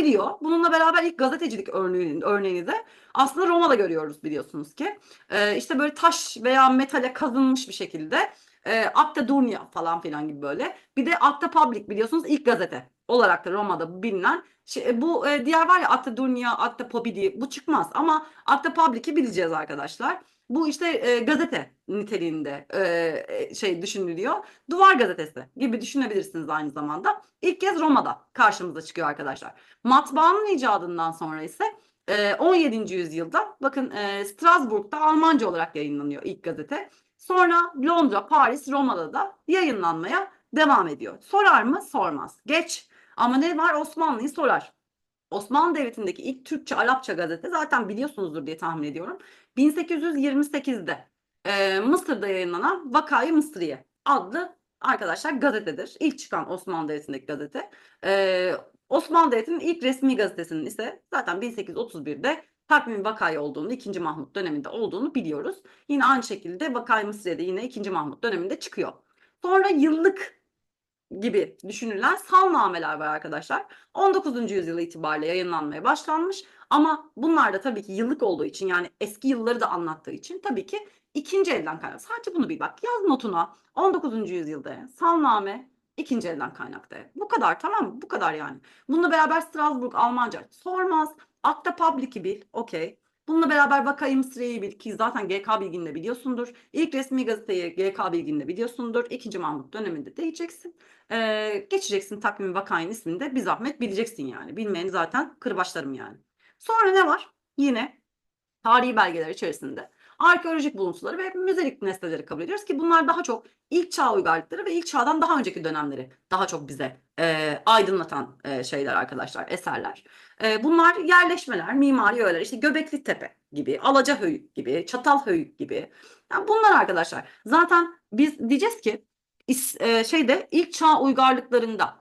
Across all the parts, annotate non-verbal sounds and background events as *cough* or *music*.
çıkabiliyor. Bununla beraber ilk gazetecilik örneğini, örneğini de aslında Roma'da görüyoruz biliyorsunuz ki. Ee, işte böyle taş veya metale kazınmış bir şekilde e, Acta Dunia falan filan gibi böyle. Bir de Acta Public biliyorsunuz ilk gazete olarak da Roma'da bilinen. Şey, bu e, diğer var ya Acta Dunia, Acta Popidi bu çıkmaz ama Acta Public'i bileceğiz arkadaşlar. Bu işte e, gazete niteliğinde e, şey düşünülüyor. Duvar gazetesi gibi düşünebilirsiniz aynı zamanda. İlk kez Roma'da karşımıza çıkıyor arkadaşlar. Matbaanın icadından sonra ise 17. yüzyılda bakın Strasbourg'da Almanca olarak yayınlanıyor ilk gazete. Sonra Londra, Paris, Roma'da da yayınlanmaya devam ediyor. Sorar mı? Sormaz. Geç. Ama ne var? Osmanlı'yı sorar. Osmanlı Devleti'ndeki ilk Türkçe Arapça gazete zaten biliyorsunuzdur diye tahmin ediyorum. 1828'de e, Mısır'da yayınlanan Vakayı Mısriye adlı arkadaşlar gazetedir. İlk çıkan Osmanlı Devleti'ndeki gazete. E, Osmanlı Devleti'nin ilk resmi gazetesinin ise zaten 1831'de takvim vakayı olduğunu, 2. Mahmut döneminde olduğunu biliyoruz. Yine aynı şekilde Vakayı Mısriye'de yine 2. Mahmut döneminde çıkıyor. Sonra yıllık gibi düşünülen salnameler var arkadaşlar. 19. yüzyıl itibariyle yayınlanmaya başlanmış ama bunlar da tabii ki yıllık olduğu için yani eski yılları da anlattığı için tabii ki ikinci elden kaynak. Sadece bunu bir bak yaz notuna 19. yüzyılda salname ikinci elden kaynakta. Bu kadar tamam mı? Bu kadar yani. Bununla beraber Strasbourg Almanca sormaz. Akta Public'i bil. Okey. Bununla beraber Vakayı Mısriye'yi bil ki zaten GK Bilgin'de biliyorsundur. İlk resmi gazeteyi GK Bilgin'de biliyorsundur. İkinci Mahmut döneminde diyeceksin. Ee, geçeceksin takvim vakayın ismini de bir zahmet bileceksin yani. Bilmeyeni zaten kırbaçlarım yani. Sonra ne var? Yine tarihi belgeler içerisinde arkeolojik buluntuları ve müzelik nesneleri kabul ediyoruz ki bunlar daha çok ilk çağ uygarlıkları ve ilk çağdan daha önceki dönemleri daha çok bize e, aydınlatan e, şeyler arkadaşlar, eserler. E, bunlar yerleşmeler, mimari öğeler, işte Göbekli Tepe gibi, Alacahöyük gibi, Çatalhöyük gibi. Yani bunlar arkadaşlar zaten biz diyeceğiz ki e, şeyde ilk çağ uygarlıklarında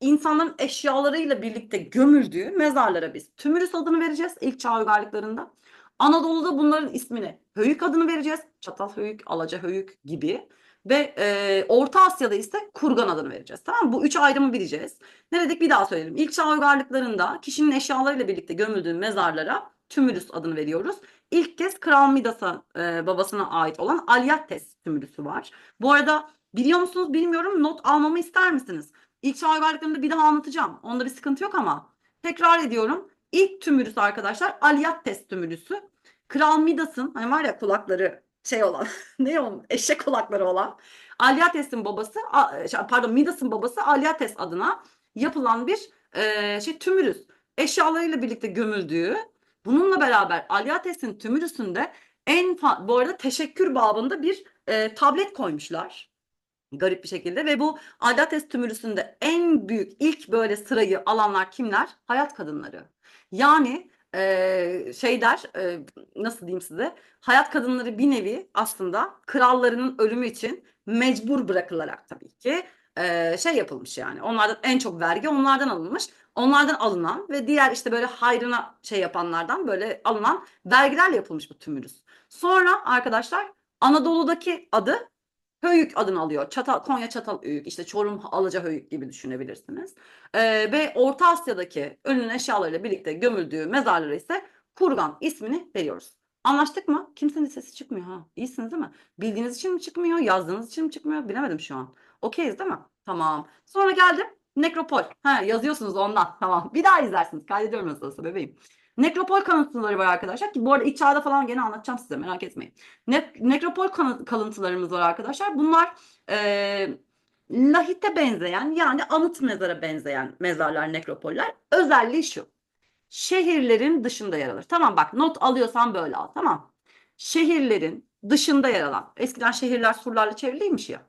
insanların eşyalarıyla birlikte gömüldüğü mezarlara biz tümürüs adını vereceğiz ilk çağ uygarlıklarında. Anadolu'da bunların ismini Höyük adını vereceğiz. Çatal Höyük, Alaca Höyük gibi. Ve e, Orta Asya'da ise kurgan adını vereceğiz. Tamam mı? Bu üç ayrımı bileceğiz. Ne dedik bir daha söyleyelim. İlk çağ uygarlıklarında kişinin eşyalarıyla birlikte gömüldüğü mezarlara tümülüs adını veriyoruz. İlk kez Kral Midas'a e, babasına ait olan Alyattes tümülüsü var. Bu arada biliyor musunuz bilmiyorum not almamı ister misiniz? İlk çağ uygarlıklarında bir daha anlatacağım. Onda bir sıkıntı yok ama tekrar ediyorum. İlk tümülüs arkadaşlar Alyattes tümülüsü. Kral Midas'ın hani var ya kulakları şey olan *laughs* ne o eşek kulakları olan Alyates'in babası şey, pardon Midas'ın babası Alyates adına yapılan bir e, şey tümülüs. Eşyalarıyla birlikte gömüldüğü bununla beraber Alyates'in tümülüsünde en bu arada teşekkür babında bir e, tablet koymuşlar. Garip bir şekilde ve bu Alyates tümülüsünde en büyük ilk böyle sırayı alanlar kimler? Hayat kadınları. Yani e, şey der e, nasıl diyeyim size? Hayat kadınları bir nevi aslında krallarının ölümü için mecbur bırakılarak tabii ki e, şey yapılmış yani. Onlardan en çok vergi onlardan alınmış. Onlardan alınan ve diğer işte böyle hayrına şey yapanlardan böyle alınan vergilerle yapılmış bu tümürüz. Sonra arkadaşlar Anadolu'daki adı Höyük adını alıyor. Çatal, Konya Çatal Höyük, işte Çorum Alaca Höyük gibi düşünebilirsiniz. Ee, ve Orta Asya'daki ölünün eşyalarıyla birlikte gömüldüğü mezarlara ise Kurgan ismini veriyoruz. Anlaştık mı? Kimsenin sesi çıkmıyor ha. İyisiniz değil mi? Bildiğiniz için mi çıkmıyor? Yazdığınız için mi çıkmıyor? Bilemedim şu an. Okeyiz değil mi? Tamam. Sonra geldim. Nekropol. Ha, yazıyorsunuz ondan. Tamam. Bir daha izlersiniz. Kaydediyorum nasıl bebeğim. Nekropol kalıntıları var arkadaşlar ki bu arada iç falan gene anlatacağım size merak etmeyin. Ne nekropol kalıntılarımız var arkadaşlar. Bunlar e, lahite benzeyen yani anıt mezara benzeyen mezarlar nekropoller. Özelliği şu. Şehirlerin dışında yer alır. Tamam bak not alıyorsan böyle al tamam. Şehirlerin dışında yer alan. Eskiden şehirler surlarla çevriliymiş ya.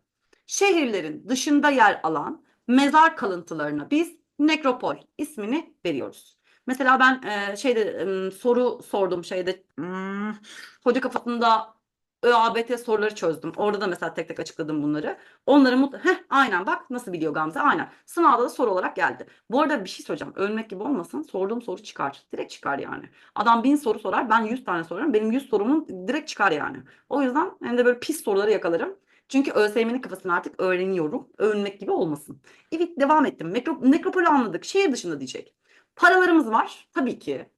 Şehirlerin dışında yer alan mezar kalıntılarına biz nekropol ismini veriyoruz. Mesela ben e, şeyde e, soru sordum şeyde hmm, hoca kafasında ÖABT soruları çözdüm. Orada da mesela tek tek açıkladım bunları. Onları mut Heh, aynen bak nasıl biliyor Gamze aynen. Sınavda da soru olarak geldi. Bu arada bir şey soracağım. Ölmek gibi olmasın. Sorduğum soru çıkar. Direkt çıkar yani. Adam bin soru sorar. Ben yüz tane sorarım. Benim yüz sorumun direkt çıkar yani. O yüzden hem de böyle pis soruları yakalarım. Çünkü ÖSYM'nin kafasını artık öğreniyorum. Ölmek gibi olmasın. Evet devam ettim. Metro, nekropolü anladık. Şehir dışında diyecek. Paralarımız var tabii ki.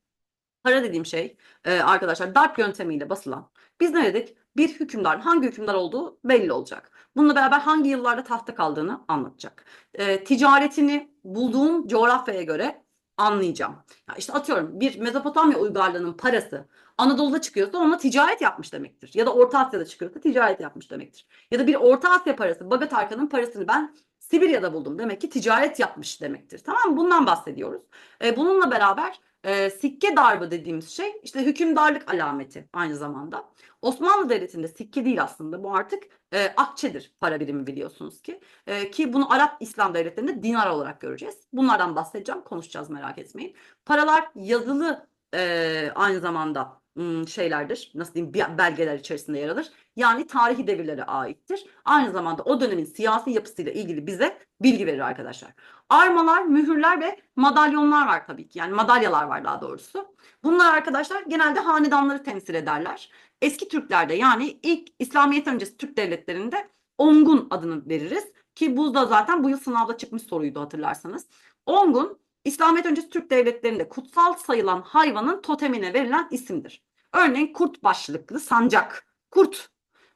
Para dediğim şey e, arkadaşlar darp yöntemiyle basılan. Biz ne dedik? Bir hükümdar hangi hükümdar olduğu belli olacak. Bununla beraber hangi yıllarda tahta kaldığını anlatacak. E, ticaretini bulduğum coğrafyaya göre anlayacağım. Ya işte atıyorum bir Mezopotamya uygarlığının parası Anadolu'da çıkıyorsa onunla ticaret yapmış demektir. Ya da Orta Asya'da çıkıyorsa ticaret yapmış demektir. Ya da bir Orta Asya parası, Bagat Arkan'ın parasını ben Sibirya'da buldum. Demek ki ticaret yapmış demektir. Tamam mı? Bundan bahsediyoruz. E, bununla beraber e, sikke darbı dediğimiz şey işte hükümdarlık alameti aynı zamanda. Osmanlı Devleti'nde sikke değil aslında bu artık e, akçedir para birimi biliyorsunuz ki. E, ki bunu Arap İslam devletlerinde dinar olarak göreceğiz. Bunlardan bahsedeceğim konuşacağız merak etmeyin. Paralar yazılı e, aynı zamanda şeylerdir nasıl diyeyim belgeler içerisinde yer alır. Yani tarihi devirlere aittir. Aynı zamanda o dönemin siyasi yapısıyla ilgili bize bilgi verir arkadaşlar. Armalar, mühürler ve madalyonlar var tabii ki. Yani madalyalar var daha doğrusu. Bunlar arkadaşlar genelde hanedanları temsil ederler. Eski Türklerde yani ilk İslamiyet öncesi Türk devletlerinde Ongun adını veririz. Ki bu da zaten bu yıl sınavda çıkmış soruydu hatırlarsanız. Ongun İslamiyet öncesi Türk devletlerinde kutsal sayılan hayvanın totemine verilen isimdir. Örneğin kurt başlıklı sancak, kurt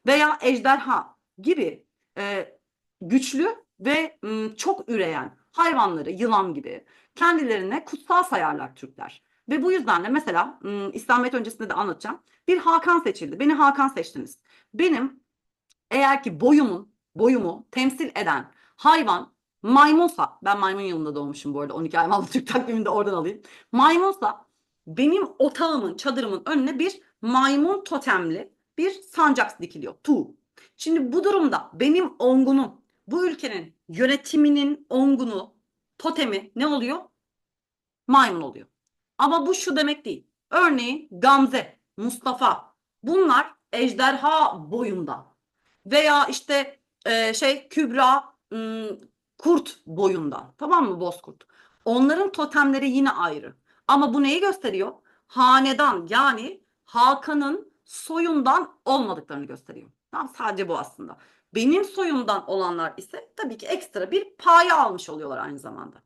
veya ejderha gibi e, güçlü ve m, çok üreyen hayvanları yılan gibi kendilerine kutsal sayarlar Türkler. Ve bu yüzden de mesela m, İslamiyet öncesinde de anlatacağım. Bir Hakan seçildi. Beni Hakan seçtiniz. Benim eğer ki boyumun boyumu temsil eden hayvan maymunsa ben maymun yılında doğmuşum bu arada 12 ay mallı *laughs* Türk takviminde oradan alayım. Maymunsa benim otağımın çadırımın önüne bir maymun totemli bir sancak dikiliyor. Tu. Şimdi bu durumda benim ongunum bu ülkenin yönetiminin ongunu totemi ne oluyor? Maymun oluyor. Ama bu şu demek değil. Örneğin Gamze, Mustafa bunlar ejderha boyunda veya işte e, şey Kübra kurt boyunda tamam mı bozkurt. Onların totemleri yine ayrı. Ama bu neyi gösteriyor? Hanedan yani Hakan'ın soyundan olmadıklarını gösteriyor. Tamam sadece bu aslında. Benim soyumdan olanlar ise tabii ki ekstra bir paye almış oluyorlar aynı zamanda.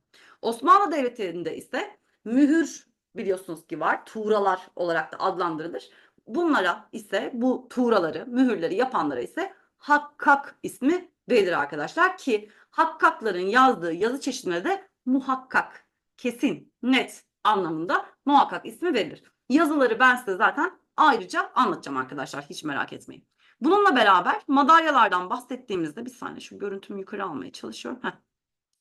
Osmanlı Devleti'nde ise mühür biliyorsunuz ki var. Tuğralar olarak da adlandırılır. Bunlara ise bu tuğraları, mühürleri yapanlara ise hakkak ismi verilir arkadaşlar ki hakkakların yazdığı yazı çeşidine de muhakkak, kesin, net anlamında muhakkak ismi verilir. Yazıları ben size zaten ayrıca anlatacağım arkadaşlar hiç merak etmeyin. Bununla beraber madalyalardan bahsettiğimizde bir saniye şu görüntümü yukarı almaya çalışıyorum. Heh.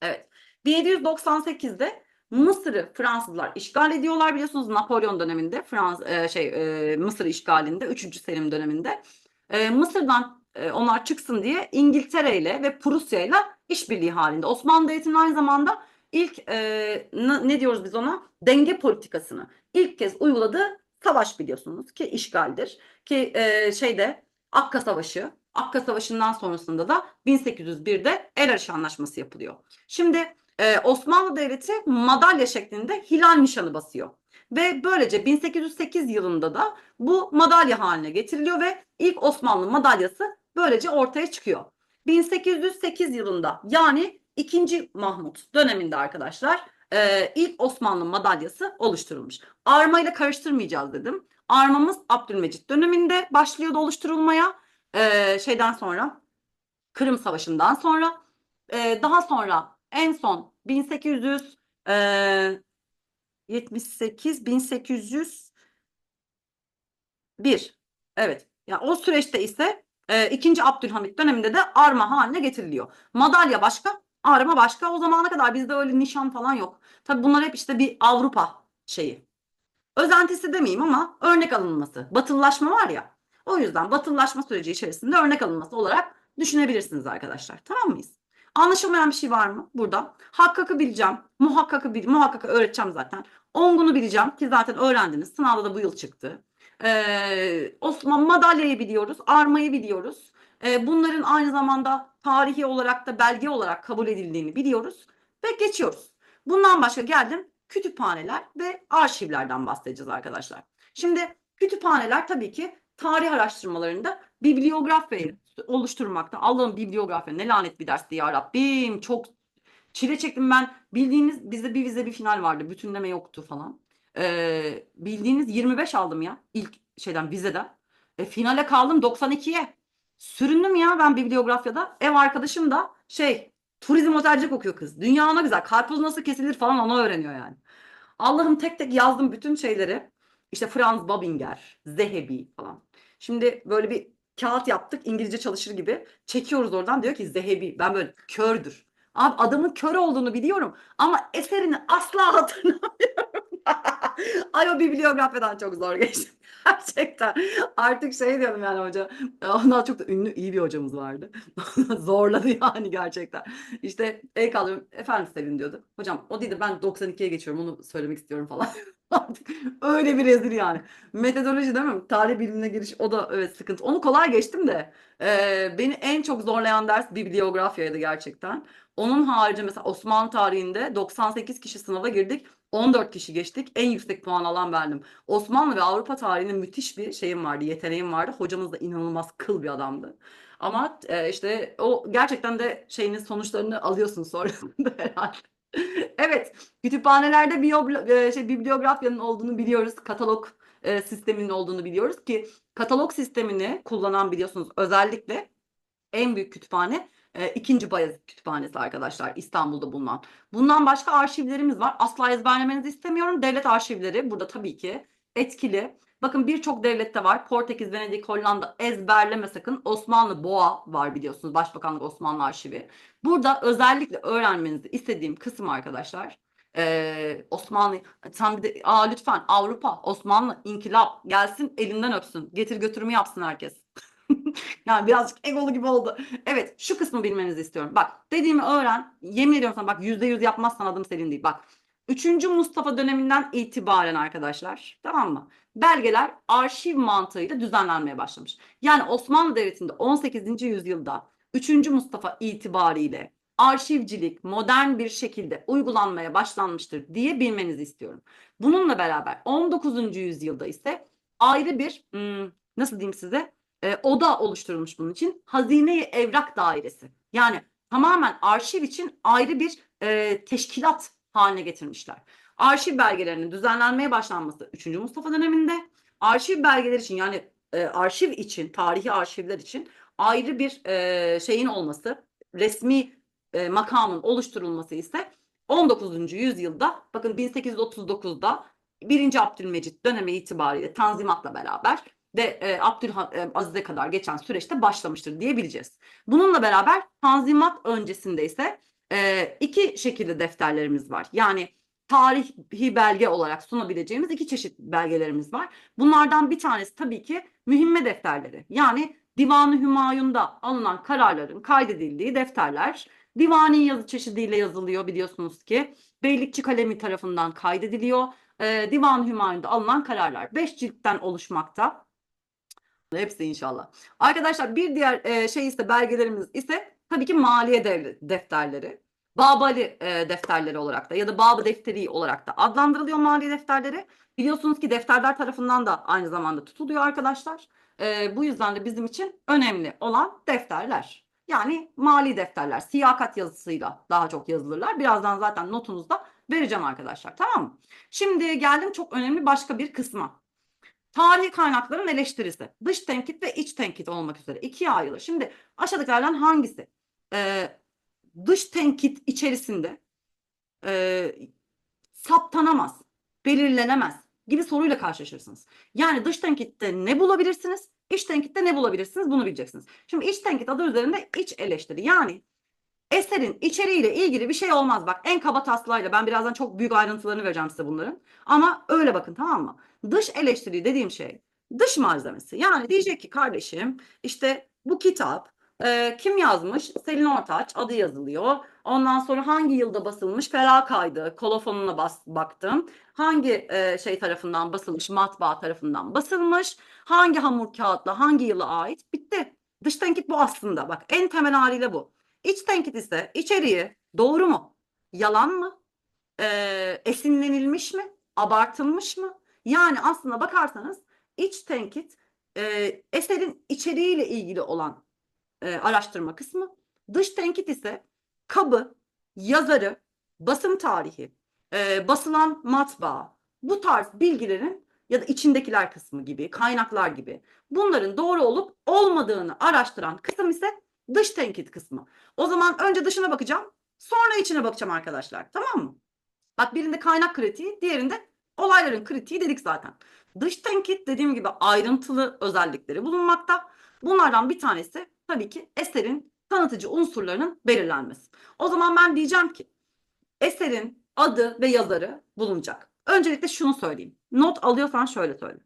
Evet. 1798'de Mısır'ı Fransızlar işgal ediyorlar biliyorsunuz Napolyon döneminde Frans e, şey e, Mısır işgalinde 3. Selim döneminde. E, Mısır'dan e, onlar çıksın diye İngiltere ile ve Prusya ile işbirliği halinde. Osmanlı Devleti'nin aynı zamanda ilk e, ne, diyoruz biz ona? Denge politikasını ilk kez uyguladığı savaş biliyorsunuz ki işgaldir. Ki e, şeyde Akka Savaşı, Akka Savaşı'ndan sonrasında da 1801'de El Arış Anlaşması yapılıyor. Şimdi e, Osmanlı Devleti madalya şeklinde hilal nişanı basıyor. Ve böylece 1808 yılında da bu madalya haline getiriliyor ve ilk Osmanlı madalyası böylece ortaya çıkıyor. 1808 yılında yani 2. Mahmut döneminde arkadaşlar e, ilk Osmanlı madalyası oluşturulmuş. Arma ile karıştırmayacağız dedim. Armamız Abdülmecit döneminde başlıyordu oluşturulmaya. E, şeyden sonra Kırım Savaşı'ndan sonra e, daha sonra en son 1800 e, 78 1800 bir. Evet. Yani o süreçte ise e, 2. Abdülhamit döneminde de arma haline getiriliyor. Madalya başka, arma başka. O zamana kadar bizde öyle nişan falan yok. Tabii bunlar hep işte bir Avrupa şeyi. Özentisi demeyeyim ama örnek alınması. Batılılaşma var ya. O yüzden batılılaşma süreci içerisinde örnek alınması olarak düşünebilirsiniz arkadaşlar. Tamam mıyız? Anlaşılmayan bir şey var mı burada? Hakkakı bileceğim. Muhakkakı bil, muhakkakı öğreteceğim zaten. Ongunu bileceğim ki zaten öğrendiniz. Sınavda da bu yıl çıktı. Ee, Osman madalyayı biliyoruz. Armayı biliyoruz. Ee, bunların aynı zamanda tarihi olarak da belge olarak kabul edildiğini biliyoruz. Ve geçiyoruz. Bundan başka geldim kütüphaneler ve arşivlerden bahsedeceğiz arkadaşlar. Şimdi kütüphaneler tabii ki tarih araştırmalarında bibliografya oluşturmakta. Allah'ın bibliografya ne lanet bir dersti ya Rabbim. Çok Çile çektim ben. Bildiğiniz bizde bir vize bir final vardı. Bütünleme yoktu falan. Ee, bildiğiniz 25 aldım ya ilk şeyden vizeden. E, finale kaldım 92'ye. Süründüm ya ben bibliografyada. Ev arkadaşım da şey turizm otelcilik okuyor kız. Dünya ona güzel. Karpuz nasıl kesilir falan onu öğreniyor yani. Allah'ım tek tek yazdım bütün şeyleri. İşte Franz Babinger, Zehebi falan. Şimdi böyle bir kağıt yaptık İngilizce çalışır gibi. Çekiyoruz oradan diyor ki Zehebi. Ben böyle kördür. Abi adamın kör olduğunu biliyorum ama eserini asla *laughs* hatırlamıyorum. Ay o bibliografyadan çok zor geçti. *laughs* Gerçekten. Artık şey diyorum yani hoca. Ondan çok da ünlü iyi bir hocamız vardı. *laughs* Zorladı yani gerçekten. İşte el kaldırıyorum. Efendim Selin diyordu. Hocam o değil de ben 92'ye geçiyorum onu söylemek istiyorum falan. Öyle bir rezil yani. Metodoloji mi? Tarih bilimine giriş o da evet sıkıntı. Onu kolay geçtim de e, beni en çok zorlayan ders bibliografyaydı gerçekten. Onun harici mesela Osmanlı tarihinde 98 kişi sınava girdik. 14 kişi geçtik. En yüksek puan alan bendim. Osmanlı ve Avrupa tarihinin müthiş bir şeyim vardı, yeteneğim vardı. Hocamız da inanılmaz kıl bir adamdı. Ama e, işte o gerçekten de şeyinin sonuçlarını alıyorsun sonrasında *laughs* herhalde. *laughs* Evet, kütüphanelerde biyo, e, şey, bibliografyanın olduğunu biliyoruz. Katalog e, sisteminin olduğunu biliyoruz ki katalog sistemini kullanan biliyorsunuz özellikle en büyük kütüphane e, ikinci Bayezid Kütüphanesi arkadaşlar İstanbul'da bulunan. Bundan başka arşivlerimiz var. Asla ezberlemenizi istemiyorum. Devlet arşivleri burada tabii ki etkili. Bakın birçok devlette var. Portekiz, Venedik, Hollanda ezberleme sakın. Osmanlı Boğa var biliyorsunuz. Başbakanlık Osmanlı Arşivi. Burada özellikle öğrenmenizi istediğim kısım arkadaşlar. Ee, Osmanlı sen bir de aa, lütfen Avrupa, Osmanlı, inkılap gelsin elinden öpsün. Getir götürümü yapsın herkes. *laughs* yani birazcık egolu gibi oldu. Evet şu kısmı bilmenizi istiyorum. Bak dediğimi öğren. Yemin ediyorum sana bak yüzde yüz yapmazsan adım Selin değil. Bak 3. Mustafa döneminden itibaren arkadaşlar tamam mı? Belgeler arşiv mantığıyla düzenlenmeye başlamış. Yani Osmanlı Devleti'nde 18. yüzyılda 3. Mustafa itibariyle arşivcilik modern bir şekilde uygulanmaya başlanmıştır diye bilmenizi istiyorum. Bununla beraber 19. yüzyılda ise ayrı bir hmm, nasıl diyeyim size e, oda oluşturulmuş bunun için. Hazine-i Evrak Dairesi. Yani tamamen arşiv için ayrı bir e, teşkilat haline getirmişler. Arşiv belgelerinin düzenlenmeye başlanması 3. Mustafa döneminde arşiv belgeler için yani e, arşiv için, tarihi arşivler için ayrı bir e, şeyin olması, resmi e, makamın oluşturulması ise 19. yüzyılda bakın 1839'da 1. Abdülmecit dönemi itibariyle Tanzimat'la beraber ve e, Abdülaziz'e kadar geçen süreçte başlamıştır diyebileceğiz. Bununla beraber Tanzimat öncesinde ise e, iki şekilde defterlerimiz var. Yani tarihi belge olarak sunabileceğimiz iki çeşit belgelerimiz var. Bunlardan bir tanesi tabii ki mühimme defterleri. Yani Divan-ı Hümayun'da alınan kararların kaydedildiği defterler divani yazı çeşidiyle yazılıyor biliyorsunuz ki. Beylikçi kalemi tarafından kaydediliyor. Ee, Divan-ı Hümayun'da alınan kararlar 5 ciltten oluşmakta. Hepsi inşallah. Arkadaşlar bir diğer e, şey ise belgelerimiz ise tabii ki maliye defterleri. Babali e, defterleri olarak da ya da Babı defteri olarak da adlandırılıyor mali defterleri. Biliyorsunuz ki defterler tarafından da aynı zamanda tutuluyor arkadaşlar. E, bu yüzden de bizim için önemli olan defterler. Yani mali defterler siyakat yazısıyla daha çok yazılırlar. Birazdan zaten notunuzda vereceğim arkadaşlar tamam mı? Şimdi geldim çok önemli başka bir kısma. Tarihi kaynakların eleştirisi. Dış tenkit ve iç tenkit olmak üzere ikiye ayrılır. Şimdi aşağıdakilerden hangisi? Ee, dış tenkit içerisinde e, saptanamaz, belirlenemez gibi soruyla karşılaşırsınız. Yani dış tenkitte ne bulabilirsiniz? İç tenkitte ne bulabilirsiniz? Bunu bileceksiniz. Şimdi iç tenkit adı üzerinde iç eleştiri. Yani eserin içeriğiyle ilgili bir şey olmaz. Bak en kaba taslağıyla ben birazdan çok büyük ayrıntılarını vereceğim size bunların. Ama öyle bakın tamam mı? Dış eleştiri dediğim şey dış malzemesi. Yani diyecek ki kardeşim işte bu kitap e, kim yazmış? Selin Ortaç adı yazılıyor. Ondan sonra hangi yılda basılmış? Ferah kaydı. Kolofonuna bas, baktım. Hangi e, şey tarafından basılmış? Matbaa tarafından basılmış. Hangi hamur kağıtla hangi yıla ait? Bitti. Dış tenkit bu aslında. Bak en temel haliyle bu. İç tenkit ise içeriği doğru mu? Yalan mı? E, esinlenilmiş mi? Abartılmış mı? Yani aslında bakarsanız iç tenkit e, eserin içeriğiyle ilgili olan e, araştırma kısmı. Dış tenkit ise kabı, yazarı, basım tarihi, e, basılan matbaa, bu tarz bilgilerin ya da içindekiler kısmı gibi, kaynaklar gibi bunların doğru olup olmadığını araştıran kısım ise dış tenkit kısmı. O zaman önce dışına bakacağım, sonra içine bakacağım arkadaşlar. Tamam mı? Bak birinde kaynak kritiği, diğerinde olayların kritiği dedik zaten. Dış tenkit dediğim gibi ayrıntılı özellikleri bulunmakta. Bunlardan bir tanesi tabii ki eserin tanıtıcı unsurlarının belirlenmesi. O zaman ben diyeceğim ki eserin adı ve yazarı bulunacak. Öncelikle şunu söyleyeyim. Not alıyorsan şöyle söyle.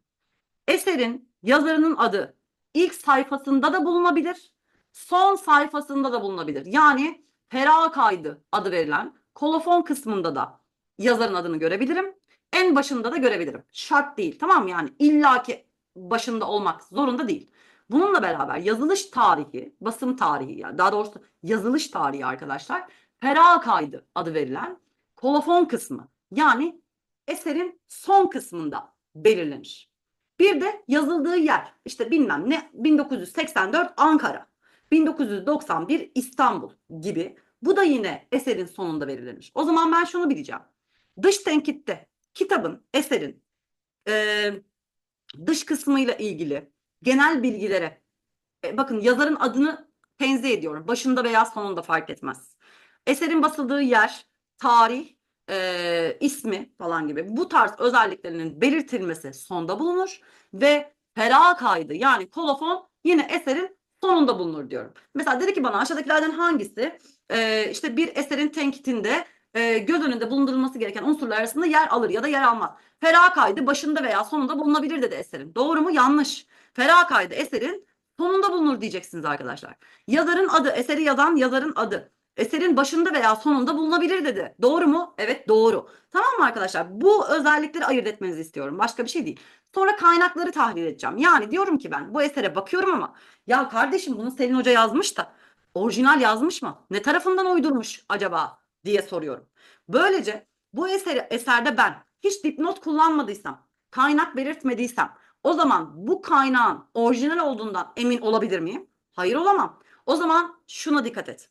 Eserin yazarının adı ilk sayfasında da bulunabilir, son sayfasında da bulunabilir. Yani fera kaydı adı verilen kolofon kısmında da yazarın adını görebilirim. En başında da görebilirim. Şart değil tamam mı? Yani illaki başında olmak zorunda değil. Bununla beraber yazılış tarihi, basım tarihi yani daha doğrusu yazılış tarihi arkadaşlar fera kaydı adı verilen kolofon kısmı yani eserin son kısmında belirlenir. Bir de yazıldığı yer işte bilmem ne 1984 Ankara, 1991 İstanbul gibi bu da yine eserin sonunda belirlenir. O zaman ben şunu bileceğim. Dış tenkitte kitabın, eserin e, dış kısmıyla ilgili genel bilgilere e, bakın yazarın adını tenzih ediyorum. Başında veya sonunda fark etmez. Eserin basıldığı yer, tarih, e, ismi falan gibi bu tarz özelliklerinin belirtilmesi sonda bulunur ve fera kaydı yani kolofon yine eserin sonunda bulunur diyorum. Mesela dedi ki bana aşağıdakilerden hangisi e, işte bir eserin tenkitinde e, göz önünde bulundurulması gereken unsurlar arasında yer alır ya da yer almaz. Fera kaydı başında veya sonunda bulunabilir dedi eserin. Doğru mu? Yanlış. Fera kaydı eserin sonunda bulunur diyeceksiniz arkadaşlar. Yazarın adı, eseri yazan yazarın adı. Eserin başında veya sonunda bulunabilir dedi. Doğru mu? Evet doğru. Tamam mı arkadaşlar? Bu özellikleri ayırt etmenizi istiyorum. Başka bir şey değil. Sonra kaynakları tahlil edeceğim. Yani diyorum ki ben bu esere bakıyorum ama ya kardeşim bunu Selin Hoca yazmış da orijinal yazmış mı? Ne tarafından uydurmuş acaba diye soruyorum. Böylece bu eseri, eserde ben hiç dipnot kullanmadıysam, kaynak belirtmediysem o zaman bu kaynağın orijinal olduğundan emin olabilir miyim? Hayır olamam. O zaman şuna dikkat et.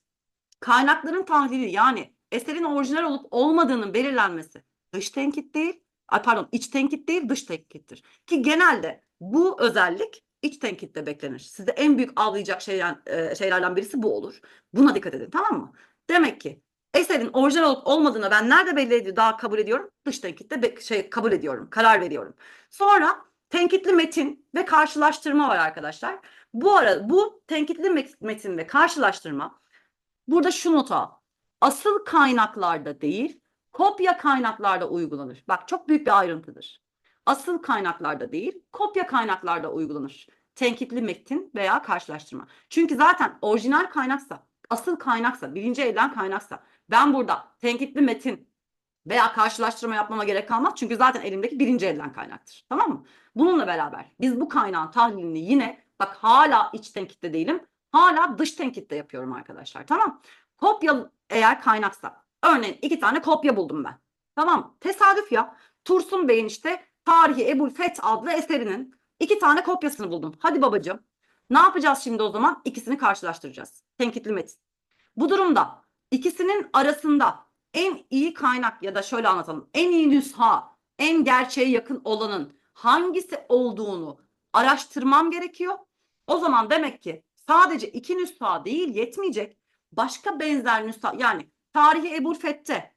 Kaynakların tahlili yani eserin orijinal olup olmadığının belirlenmesi dış tenkit değil, ay pardon iç tenkit değil dış tenkittir. Ki genelde bu özellik iç tenkitte beklenir. Size en büyük avlayacak şeyler, e, şeylerden birisi bu olur. Buna dikkat edin tamam mı? Demek ki eserin orijinal olup olmadığını ben nerede belli ediyor, daha kabul ediyorum? Dış tenkitte şey kabul ediyorum, karar veriyorum. Sonra tenkitli metin ve karşılaştırma var arkadaşlar. Bu ara bu tenkitli met- metin ve karşılaştırma burada şu nota asıl kaynaklarda değil kopya kaynaklarda uygulanır. Bak çok büyük bir ayrıntıdır. Asıl kaynaklarda değil kopya kaynaklarda uygulanır. Tenkitli metin veya karşılaştırma. Çünkü zaten orijinal kaynaksa, asıl kaynaksa, birinci elden kaynaksa ben burada tenkitli metin veya karşılaştırma yapmama gerek kalmaz. Çünkü zaten elimdeki birinci elden kaynaktır. Tamam mı? Bununla beraber biz bu kaynağın tahlilini yine bak hala iç tenkitte değilim. Hala dış tenkitte yapıyorum arkadaşlar. Tamam. Kopya eğer kaynaksa. Örneğin iki tane kopya buldum ben. Tamam. Tesadüf ya. Tursun Bey'in işte Tarihi Ebul Feth adlı eserinin iki tane kopyasını buldum. Hadi babacığım. Ne yapacağız şimdi o zaman? İkisini karşılaştıracağız. Tenkitli metin. Bu durumda ikisinin arasında en iyi kaynak ya da şöyle anlatalım. En iyi nüsha, en gerçeğe yakın olanın hangisi olduğunu araştırmam gerekiyor. O zaman demek ki sadece iki nüsha değil yetmeyecek. Başka benzer nüsha yani tarihi Ebul Fette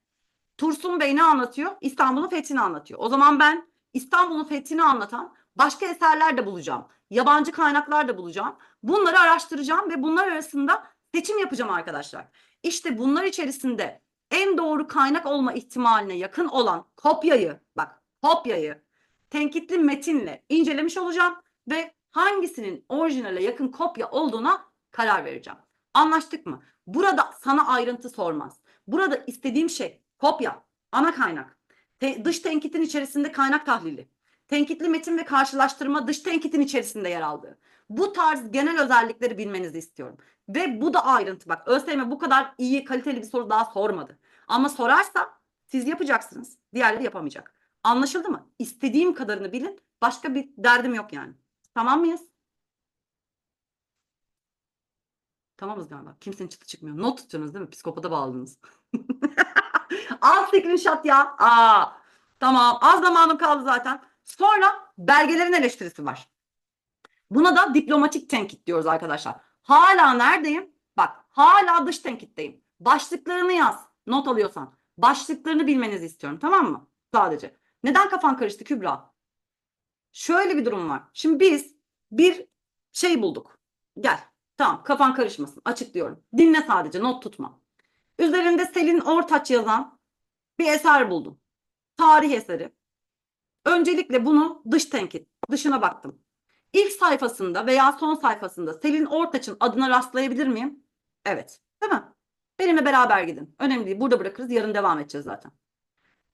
Tursun Bey ne anlatıyor? İstanbul'un fethini anlatıyor. O zaman ben İstanbul'un fethini anlatan başka eserler de bulacağım. Yabancı kaynaklar da bulacağım. Bunları araştıracağım ve bunlar arasında seçim yapacağım arkadaşlar. İşte bunlar içerisinde en doğru kaynak olma ihtimaline yakın olan kopyayı, bak kopyayı tenkitli metinle incelemiş olacağım ve hangisinin orijinale yakın kopya olduğuna karar vereceğim. Anlaştık mı? Burada sana ayrıntı sormaz. Burada istediğim şey kopya, ana kaynak, te- dış tenkitin içerisinde kaynak tahlili, tenkitli metin ve karşılaştırma dış tenkitin içerisinde yer aldığı. Bu tarz genel özellikleri bilmenizi istiyorum. Ve bu da ayrıntı. Bak ÖSYM bu kadar iyi kaliteli bir soru daha sormadı. Ama sorarsa siz yapacaksınız. Diğerleri yapamayacak. Anlaşıldı mı? İstediğim kadarını bilin. Başka bir derdim yok yani. Tamam mıyız? Tamamız galiba. Kimsenin çıtı çıkmıyor. Not tutuyorsunuz değil mi? Psikopata bağladınız. *laughs* Al screenshot ya. Aa, tamam. Az zamanım kaldı zaten. Sonra belgelerin eleştirisi var. Buna da diplomatik tenkit diyoruz arkadaşlar. Hala neredeyim? Bak hala dış tenkitteyim. Başlıklarını yaz. Not alıyorsan. Başlıklarını bilmenizi istiyorum tamam mı? Sadece. Neden kafan karıştı Kübra? Şöyle bir durum var. Şimdi biz bir şey bulduk. Gel. Tamam kafan karışmasın. Açıklıyorum. Dinle sadece not tutma. Üzerinde Selin Ortaç yazan bir eser buldum. Tarih eseri. Öncelikle bunu dış tenkit. Dışına baktım. İlk sayfasında veya son sayfasında Selin Ortaç'ın adına rastlayabilir miyim? Evet. Değil mi? Benimle beraber gidin. Önemli değil. Burada bırakırız. Yarın devam edeceğiz zaten.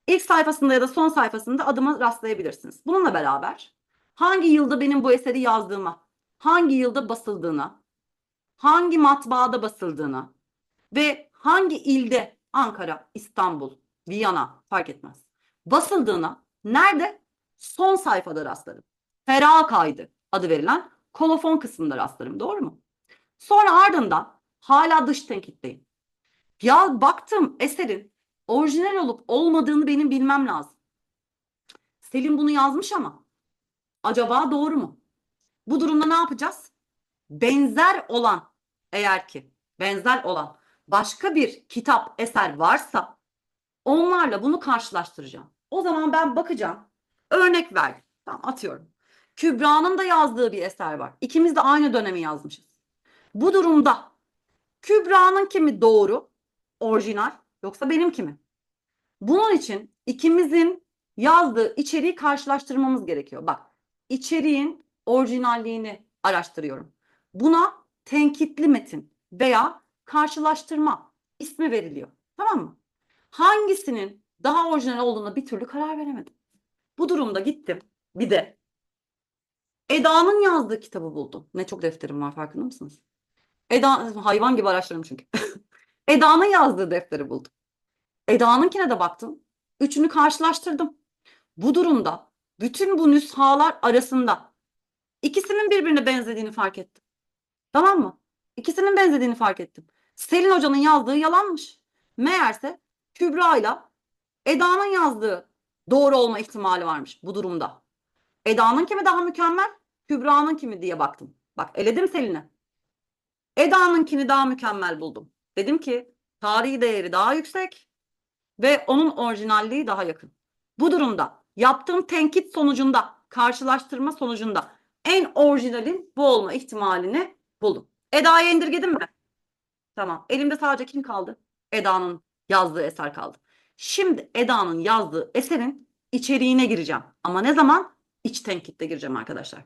İlk sayfasında ya da son sayfasında adıma rastlayabilirsiniz. Bununla beraber hangi yılda benim bu eseri yazdığıma, hangi yılda basıldığına, hangi matbaada basıldığına ve hangi ilde Ankara, İstanbul, Viyana fark etmez. Basıldığına nerede? Son sayfada rastlarım. Ferah kaydı adı verilen kolofon kısmında rastlarım. Doğru mu? Sonra ardından hala dış tenkitteyim. Ya baktım eserin orijinal olup olmadığını benim bilmem lazım. Selim bunu yazmış ama acaba doğru mu? Bu durumda ne yapacağız? Benzer olan eğer ki benzer olan başka bir kitap eser varsa onlarla bunu karşılaştıracağım. O zaman ben bakacağım. Örnek ver. Tamam atıyorum. Kübra'nın da yazdığı bir eser var. İkimiz de aynı dönemi yazmışız. Bu durumda Kübra'nın kimi doğru, orijinal yoksa benimki mi? Bunun için ikimizin yazdığı içeriği karşılaştırmamız gerekiyor. Bak, içeriğin orijinalliğini araştırıyorum. Buna tenkitli metin veya karşılaştırma ismi veriliyor. Tamam mı? Hangisinin daha orijinal olduğuna bir türlü karar veremedim. Bu durumda gittim bir de Eda'nın yazdığı kitabı buldum. Ne çok defterim var farkında mısınız? Eda hayvan gibi araştırdım çünkü. *laughs* Eda'nın yazdığı defteri buldum. Eda'nınkine de baktım. Üçünü karşılaştırdım. Bu durumda bütün bu nüshalar arasında ikisinin birbirine benzediğini fark ettim. Tamam mı? İkisinin benzediğini fark ettim. Selin Hoca'nın yazdığı yalanmış. Meğerse Kübra ile Eda'nın yazdığı doğru olma ihtimali varmış bu durumda. Eda'nın kimi daha mükemmel, Kübra'nın kimi diye baktım. Bak eledim Selin'i. Eda'nınkini daha mükemmel buldum. Dedim ki tarihi değeri daha yüksek ve onun orijinalliği daha yakın. Bu durumda yaptığım tenkit sonucunda, karşılaştırma sonucunda en orijinalin bu olma ihtimalini buldum. Eda'yı indirgedim mi? Tamam. Elimde sadece kim kaldı? Eda'nın yazdığı eser kaldı. Şimdi Eda'nın yazdığı eserin içeriğine gireceğim. Ama ne zaman? İç tenkitte gireceğim arkadaşlar.